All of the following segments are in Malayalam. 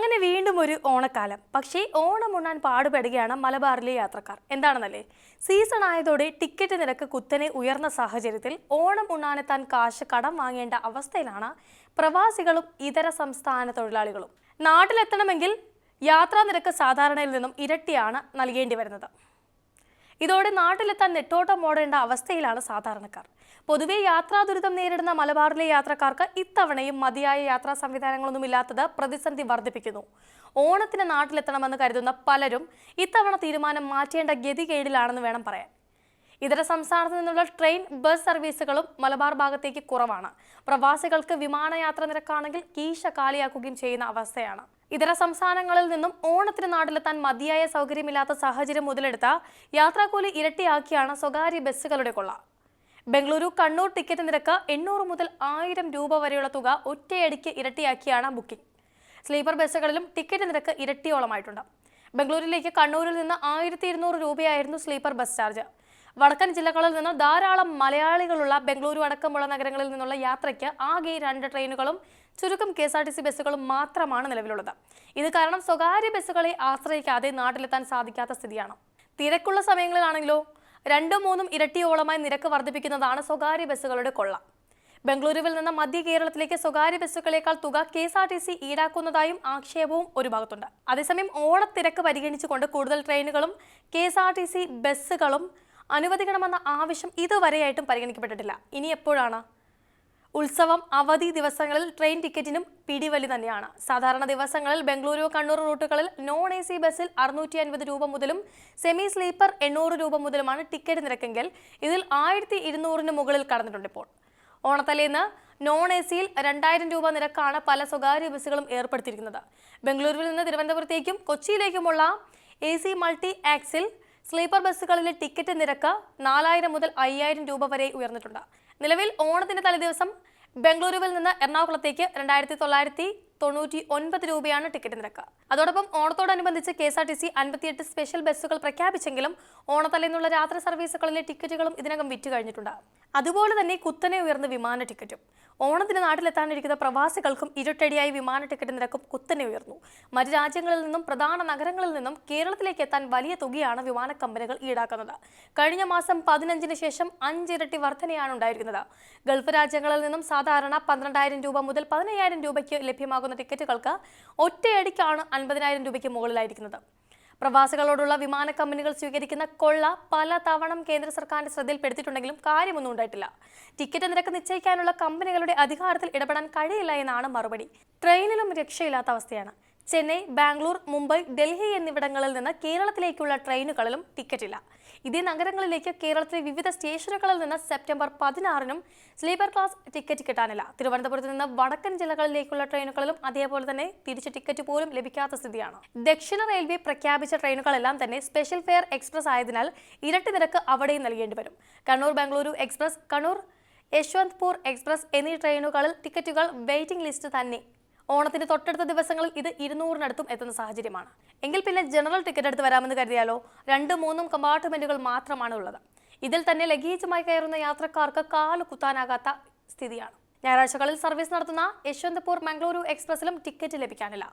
അങ്ങനെ വീണ്ടും ഒരു ഓണക്കാലം. പക്ഷേ ഓണം ഉണ്ണാൻ പാടുപെടുകയാണ് മലബാറിലെ യാത്രക്കാർ. എന്താണെന്നല്ലേ? സീസൺ ആയതോടെ ടിക്കറ്റ് നിരക്ക് കുത്തനെ ഉയർന്ന സാഹചര്യത്തിൽ ഓണം ഉണ്ണാനെത്താൻ കാശ് കടം വാങ്ങേണ്ട അവസ്ഥയിലാണ് പ്രവാസികളും ഇതര സംസ്ഥാന തൊഴിലാളികളും. നാട്ടിലെത്തണമെങ്കിൽ യാത്രാ നിരക്ക് സാധാരണയിൽ നിന്നും ഇരട്ടിയാണ് നൽകേണ്ടി വരുന്നത്. ഇതോടെ നാട്ടിലെത്താൻ നെട്ടോട്ടം ഓടേണ്ട അവസ്ഥയിലാണ് സാധാരണക്കാർ. പൊതുവെ യാത്രാ ദുരിതം നേരിടുന്ന മലബാറിലെ യാത്രക്കാർക്ക് ഇത്തവണയും മതിയായ യാത്രാ സംവിധാനങ്ങളൊന്നും ഇല്ലാത്തത് പ്രതിസന്ധി വർദ്ധിപ്പിക്കുന്നു. ഓണത്തിന് നാട്ടിലെത്തണമെന്ന് കരുതുന്ന പലരും ഇത്തവണ തീരുമാനം മാറ്റേണ്ട ഗതികേടിലാണെന്ന് വേണം പറയാൻ. ഇതര സംസ്ഥാനത്തു നിന്നുള്ള ട്രെയിൻ ബസ് സർവീസുകളും മലബാർ ഭാഗത്തേക്ക് കുറവാണ്. പ്രവാസികൾക്ക് വിമാനയാത്ര നിരക്കാണെങ്കിൽ കീശ കാലിയാക്കുകയും ചെയ്യുന്ന അവസ്ഥയാണ്. ഇതര സംസ്ഥാനങ്ങളിൽ നിന്നും ഓണത്തിന് നാട്ടിലെത്താൻ മതിയായ സൗകര്യമില്ലാത്ത സാഹചര്യം മുതലെടുത്ത യാത്രാക്കൂലി ഇരട്ടിയാക്കിയാണ് സ്വകാര്യ ബസ്സുകളുടെ കൊള്ള. ബംഗളൂരു കണ്ണൂർ ടിക്കറ്റ് നിരക്ക് എണ്ണൂറ് മുതൽ ആയിരം രൂപ വരെയുള്ള തുക ഒറ്റയടിക്ക് ഇരട്ടിയാക്കിയാണ് ബുക്കിംഗ്. സ്ലീപ്പർ ബസ്സുകളിലും ടിക്കറ്റ് നിരക്ക് ഇരട്ടിയോളമായിട്ടുണ്ട്. ബംഗളൂരിലേക്ക് കണ്ണൂരിൽ നിന്ന് ആയിരത്തി ഇരുന്നൂറ് രൂപയായിരുന്നു സ്ലീപ്പർ ബസ് ചാർജ്. വടക്കൻ ജില്ലകളിൽ നിന്ന് ധാരാളം മലയാളികളുള്ള ബംഗളൂരു അടക്കമുള്ള നഗരങ്ങളിൽ നിന്നുള്ള യാത്രയ്ക്ക് ആകെ രണ്ട് ട്രെയിനുകളും ചുരുക്കം K S R T C ബസ്സുകളും മാത്രമാണ് നിലവിലുള്ളത്. ഇത് കാരണം സ്വകാര്യ ബസ്സുകളെ ആശ്രയിക്കാതെ നാട്ടിലെത്താൻ സാധിക്കാത്ത സ്ഥിതിയാണ്. തിരക്കുള്ള സമയങ്ങളിലാണെങ്കിലോ രണ്ടും മൂന്നും ഇരട്ടിയോളമായി നിരക്ക് വർദ്ധിപ്പിക്കുന്നതാണ് സ്വകാര്യ ബസ്സുകളുടെ കൊള്ള. ബംഗളൂരുവിൽ നിന്ന് മധ്യ കേരളത്തിലേക്ക് സ്വകാര്യ ബസ്സുകളേക്കാൾ തുക K S R T C ഈടാക്കുന്നതായും ആക്ഷേപവും ഒരു ഭാഗത്തുണ്ട്. അതേസമയം ഓണത്തിരക്ക് പരിഗണിച്ചുകൊണ്ട് കൂടുതൽ ട്രെയിനുകളും K S R T C ബസ്സുകളും അനുവദിക്കണമെന്ന ആവശ്യം ഇതുവരെയായിട്ടും പരിഗണിക്കപ്പെട്ടിട്ടില്ല. ഇനി എപ്പോഴാണ്? ഉത്സവം അവധി ദിവസങ്ങളിൽ ട്രെയിൻ ടിക്കറ്റിനും പിടിവലി തന്നെയാണ്. സാധാരണ ദിവസങ്ങളിൽ ബംഗളൂരു കണ്ണൂർ റൂട്ടുകളിൽ നോൺ എ സി ബസ്സിൽ അറുന്നൂറ്റി അൻപത് രൂപ മുതലും സെമി സ്ലീപ്പർ എണ്ണൂറ് രൂപ മുതലുമാണ് ടിക്കറ്റ് നിരക്കെങ്കിൽ ഇതിൽ ആയിരത്തി ഇരുന്നൂറിന് മുകളിൽ കടന്നിട്ടുണ്ട് ഇപ്പോൾ. ഓണത്തലേന്ന് നോൺ എ സിയിൽ രണ്ടായിരം രൂപ നിരക്കാണ് പല സ്വകാര്യ ബസ്സുകളും ഏർപ്പെടുത്തിയിരിക്കുന്നത്. ബംഗളൂരുവിൽ നിന്ന് തിരുവനന്തപുരത്തേക്കും കൊച്ചിയിലേക്കുമുള്ള A C multi axle sleeper ബസ്സുകളിലെ ticket നിരക്ക് നാലായിരം മുതൽ അയ്യായിരം രൂപ വരെ ഉയർന്നിട്ടുണ്ട്. നിലവിൽ ഓണത്തിന്റെ തലേദിവസം ബംഗളൂരുവിൽ നിന്ന് എറണാകുളത്തേക്ക് രണ്ടായിരത്തി തൊള്ളായിരത്തി തൊണ്ണൂറ്റി ഒൻപത് രൂപയാണ് ടിക്കറ്റ് നിരക്ക്. അതോടൊപ്പം ഓണത്തോടനുബന്ധിച്ച് K S R T C അൻപത്തിയെട്ട് സ്പെഷ്യൽ ബസ്സുകൾ പ്രഖ്യാപിച്ചെങ്കിലും ഓണത്തലേന്നുള്ള രാത്രി സർവീസുകളിലെ ടിക്കറ്റുകളും ഇതിനകം വിറ്റ് കഴിഞ്ഞിട്ടുണ്ട്. അതുപോലെ തന്നെ കുത്തനെ ഉയർന്ന വിമാന ടിക്കറ്റും. ഓണത്തിന് നാട്ടിലെത്താനിരിക്കുന്ന പ്രവാസികൾക്കും ഇരുട്ടടിയായി വിമാന ടിക്കറ്റ് നിരക്കും കുത്തനെ ഉയർന്നു. മറ്റ് രാജ്യങ്ങളിൽ നിന്നും പ്രധാന നഗരങ്ങളിൽ നിന്നും കേരളത്തിലേക്ക് എത്താൻ വലിയ തുകയാണ് വിമാന കമ്പനികൾ ഈടാക്കുന്നത്. കഴിഞ്ഞ മാസം പതിനഞ്ചിന് ശേഷം അഞ്ചിരട്ടി വർധനയാണ് ഉണ്ടായിരിക്കുന്നത്. ഗൾഫ് രാജ്യങ്ങളിൽ നിന്നും സാധാരണ പന്ത്രണ്ടായിരം രൂപ മുതൽ പതിനയ്യായിരം രൂപയ്ക്ക് ലഭ്യമാകുന്ന ടിക്കറ്റുകൾക്ക് ഒറ്റയടിക്കാണ് അൻപതിനായിരം രൂപയ്ക്ക് മുകളിലായിരിക്കുന്നത്. പ്രവാസികളോടുള്ള വിമാന കമ്പനികൾ സ്വീകരിക്കുന്ന കൊള്ള പല തവണ കേന്ദ്ര സർക്കാരിന്റെ ശ്രദ്ധയിൽപ്പെടുത്തിയിട്ടുണ്ടെങ്കിലും കാര്യമൊന്നും ഉണ്ടായിട്ടില്ല. ടിക്കറ്റ് നിരക്ക് നിശ്ചയിക്കാനുള്ള കമ്പനികളുടെ അധികാരത്തിൽ ഇടപെടാൻ കഴിയില്ല എന്നാണ് മറുപടി. ട്രെയിനിലും രക്ഷയില്ലാത്ത അവസ്ഥയാണ്. ചെന്നൈ ബാംഗ്ലൂർ മുംബൈ ഡൽഹി എന്നിവിടങ്ങളിൽ നിന്ന് കേരളത്തിലേക്കുള്ള ട്രെയിനുകളിലും ടിക്കറ്റില്ല. ഇതേ നഗരങ്ങളിലേക്ക് കേരളത്തിലെ വിവിധ സ്റ്റേഷനുകളിൽ നിന്ന് സെപ്റ്റംബർ പതിനാറിനും സ്ലീപ്പർ ക്ലാസ് ടിക്കറ്റ് കിട്ടാനില്ല. തിരുവനന്തപുരത്ത് നിന്ന് വടക്കൻ ജില്ലകളിലേക്കുള്ള ട്രെയിനുകളിലും അതേപോലെ തന്നെ തിരിച്ച് ടിക്കറ്റ് പോലും ലഭിക്കാത്ത സ്ഥിതിയാണ്. ദക്ഷിണ റെയിൽവേ പ്രഖ്യാപിച്ച ട്രെയിനുകളെല്ലാം തന്നെ സ്പെഷ്യൽ ഫെയർ എക്സ്പ്രസ് ആയതിനാൽ ഇരട്ടി നിരക്ക് അവിടെയും നൽകേണ്ടി വരും. കണ്ണൂർ ബാംഗ്ലൂരു എക്സ്പ്രസ് കണ്ണൂർ യശ്വന്ത്പൂർ എക്സ്പ്രസ് എന്നീ ട്രെയിനുകളിൽ ടിക്കറ്റുകൾ വെയിറ്റിംഗ് ലിസ്റ്റ് തന്നെ ഓണത്തിന് തൊട്ടടുത്ത ദിവസങ്ങളിൽ ഇത് ഇരുന്നൂറിനടുത്തും എത്തുന്ന സാഹചര്യമാണ്. എങ്കിൽ പിന്നെ ജനറൽ ടിക്കറ്റ് എടുത്ത് വരാമെന്ന് കരുതിയാലോ? രണ്ടും മൂന്നും കമ്പാർട്ട്മെന്റുകൾ മാത്രമാണ് ഉള്ളത്. ഇതിൽ തന്നെ ലഗേജുമായി കയറുന്ന യാത്രക്കാർക്ക് കാൽ കുത്താനാകാത്ത സ്ഥിതിയാണ്. ഞായറാഴ്ചകളിൽ സർവീസ് നടത്തുന്ന യശ്വന്തപൂർ മംഗളൂരു എക്സ്പ്രസിലും ടിക്കറ്റ് ലഭിക്കാനില്ല.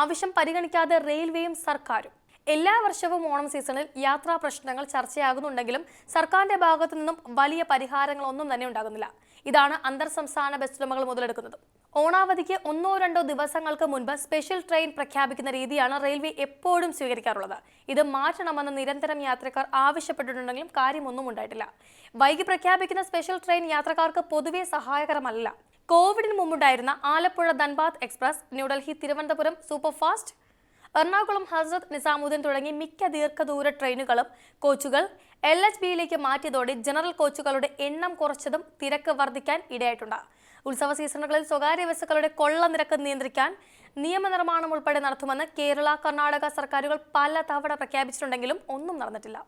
ആവശ്യം പരിഗണിക്കാതെ റെയിൽവേയും സർക്കാരും. എല്ലാ വർഷവും ഓണം സീസണിൽ യാത്രാ പ്രശ്നങ്ങൾ ചർച്ചയാകുന്നുണ്ടെങ്കിലും സർക്കാരിന്റെ ഭാഗത്തു നിന്നും വലിയ പരിഹാരങ്ങളൊന്നും തന്നെ ഉണ്ടാകുന്നില്ല. ഇതാണ് അന്തർ സംസ്ഥാന ബസ് ഉടമകൾ മുതലെടുക്കുന്നത്. ഓണാവധിക്ക് ഒന്നോ രണ്ടോ ദിവസങ്ങൾക്ക് മുൻപ് സ്പെഷ്യൽ ട്രെയിൻ പ്രഖ്യാപിക്കുന്ന രീതിയാണ് റെയിൽവേ എപ്പോഴും സ്വീകരിക്കാറുള്ളത്. ഇത് മാറ്റണമെന്ന് നിരന്തരം യാത്രക്കാർ ആവശ്യപ്പെട്ടിട്ടുണ്ടെങ്കിലും കാര്യമൊന്നും ഉണ്ടായിട്ടില്ല. വൈകി പ്രഖ്യാപിക്കുന്ന സ്പെഷ്യൽ ട്രെയിൻ യാത്രക്കാർക്ക് പൊതുവെ സഹായകരമല്ല. കോവിഡിന് മുമ്പുണ്ടായിരുന്ന ആലപ്പുഴ ധൻബാദ് എക്സ്പ്രസ് ന്യൂഡൽഹി തിരുവനന്തപുരം സൂപ്പർഫാസ്റ്റ് എറണാകുളം ഹസ്രത് നിസാമുദ്ദീൻ തുടങ്ങി മിക്ക ദീർഘദൂര ട്രെയിനുകളും കോച്ചുകൾ എൽ എച്ച് ബിയിലേക്ക് മാറ്റിയതോടെ ജനറൽ കോച്ചുകളുടെ എണ്ണം കുറച്ചതും തിരക്ക് വർദ്ധിക്കാൻ ഇടയായിട്ടുണ്ട്. ഉത്സവ സീസണുകളിൽ സ്വകാര്യ ബസ്സുകളുടെ കൊള്ള നിരക്ക് നിയന്ത്രിക്കാൻ നിയമനിർമ്മാണം ഉൾപ്പെടെ നടത്തുമെന്ന് കേരള കർണാടക സർക്കാരുകൾ പല തവണ പ്രഖ്യാപിച്ചിട്ടുണ്ടെങ്കിലും ഒന്നും നടന്നിട്ടില്ല.